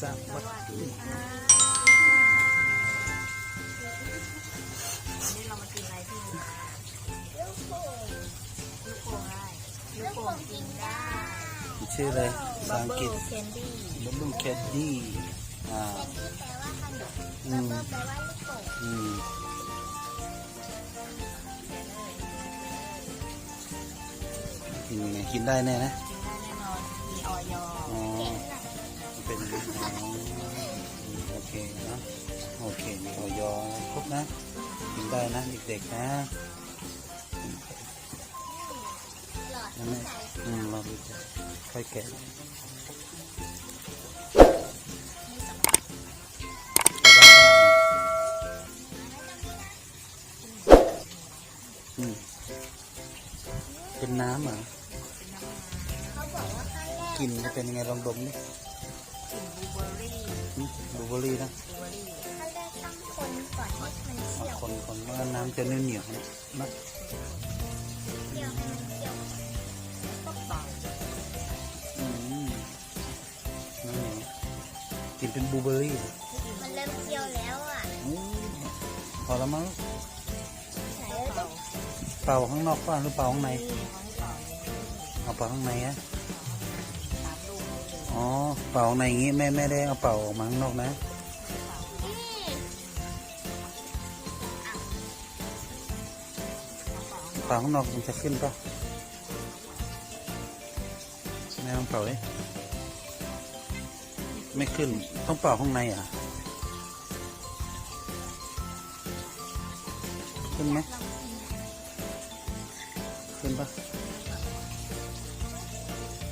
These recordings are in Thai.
สวัสดีนี่เรามากินอะไรที่นี่ลูกโป่งลูกโป่งได้ลูกโป่งกินได้ชื่ออะไรภาษาบับอังเบิ้กฤษลแคนดี้บับเบิ้ลแคดดี้อ่าเป็นที่แปลว่าขนมอืแล้วมแปลว่าลูกโป่งอืมกินยังไงกินได้แน่นะ โอเคนะโอเคมีออยครบนะกินได้นะเด็กๆนะนั่นอืมเราดูจะค่อยแกะเป็นน้ำเหรอเขาบอกว่าขั้นแรกกลิ่นจะเป็นยังไงลองดมดิ กลิ่นบลูเบอร์รี่อืมบลูเบอร์รี่นะบลูเบอร์รี่ขั้นแรกต้องคนก่อนให้มันเคี่ยวคนคนว่าน้ำจะเนื้อเหนียวๆนะนะเคี่ยวให้มันเคี่ยวก็เป่าอืมน้ำเหนียวกลิ่นเป็นบลูเบอร์รี่เหรอมันเริ่มเคี่ยวแล้วอะอืมพอแล้วมั้งไหนแล้วเป่าเป่าข้างนอกป่ะหรือเป่าข้างในนี่เขาให้เป่าเอาเป่าข้างในอะ เป่าข้าในอย่างงี้แม่แม่ได้เอาเป่าออกมาข้างนอกนะ เป่าข้างนอกมันจะขึ้นปะแม่ลองเป่าดิไม่ขึ้นต้องเป่าข้างในอะ ขึ้นไหมขึ้นปะ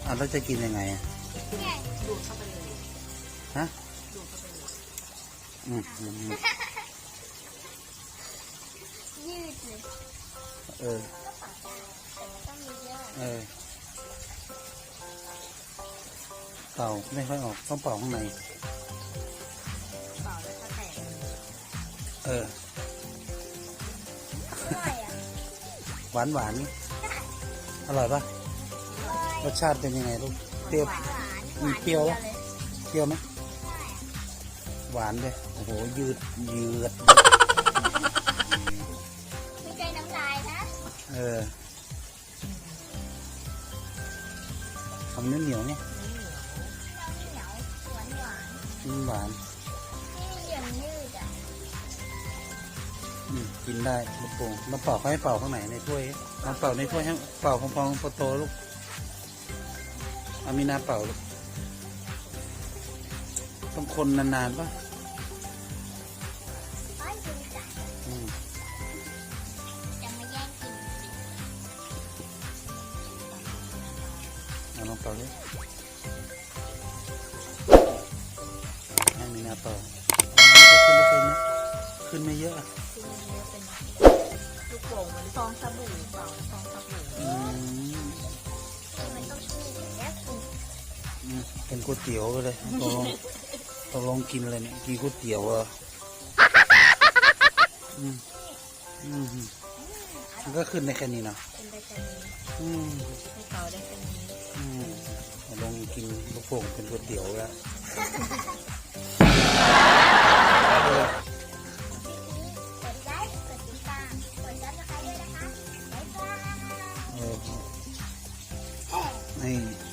อะแล้วจะกินยังไงอะ ดูดเข้าไปเลยฮะดูดเข้าไปเลยอืมอืมอืมยืดเลยเออ ก็ปากกาแต่มันต้องมีเยอะเออเป่าไม่ค่อยออกต้องเป่าข้างใน เป่าแล้วก็แตกเออ อร่อยอะหวานหวานนี่อร่อยปะอร่อยรสชาติเป็นยังไงลูกเปรี้ยว หวานหวาน มีเปรี้ยวหปะวานเปรี้ยวไหมใช่อะหวานเลยโอ้โหยืดยืดไม่ใช่น้ำลายนะเออทำเนื้อเหนียวเนี่ยเหนียวเหนียวหวานหวานอืมหวานนี่ยังยืดอะอืมกินได้ลูกโป่งแล้วเป่าเขาให้เป่าข้างไหนในถ้วยเอาเป่าในถ้วยให้เป่าพองๆโตๆลูกอามีนาเป่าลูก ต้องคนนานๆปะไอ้ดูจ้ะอืมจะมาแย่งกินเอาลองเป่าดิให้มีนาเป่าอ๋อก็ขึ้นไม่เคยนะ ขึ้นไม่เยอะอะคือมันเยอะเป็นลูกโป่งเหมือนฟองสบู่เป่าฟองสบู่อืมคือมันต้องชื่อถึงแล้วกินอืมเป็นก๋วยเตี๋ยวไปเลยตกลงตาลองกินเลยเนี่ยกินก๋วยเตี๋ยวเหรออืมอืมมันก็ขึ้นในแค่นี้นะเป็นได้อืมภูเขาได้แค่นี้อืมลงกินลูกโป่งเป็นก๋วยเตี๋ยวแล้วนี่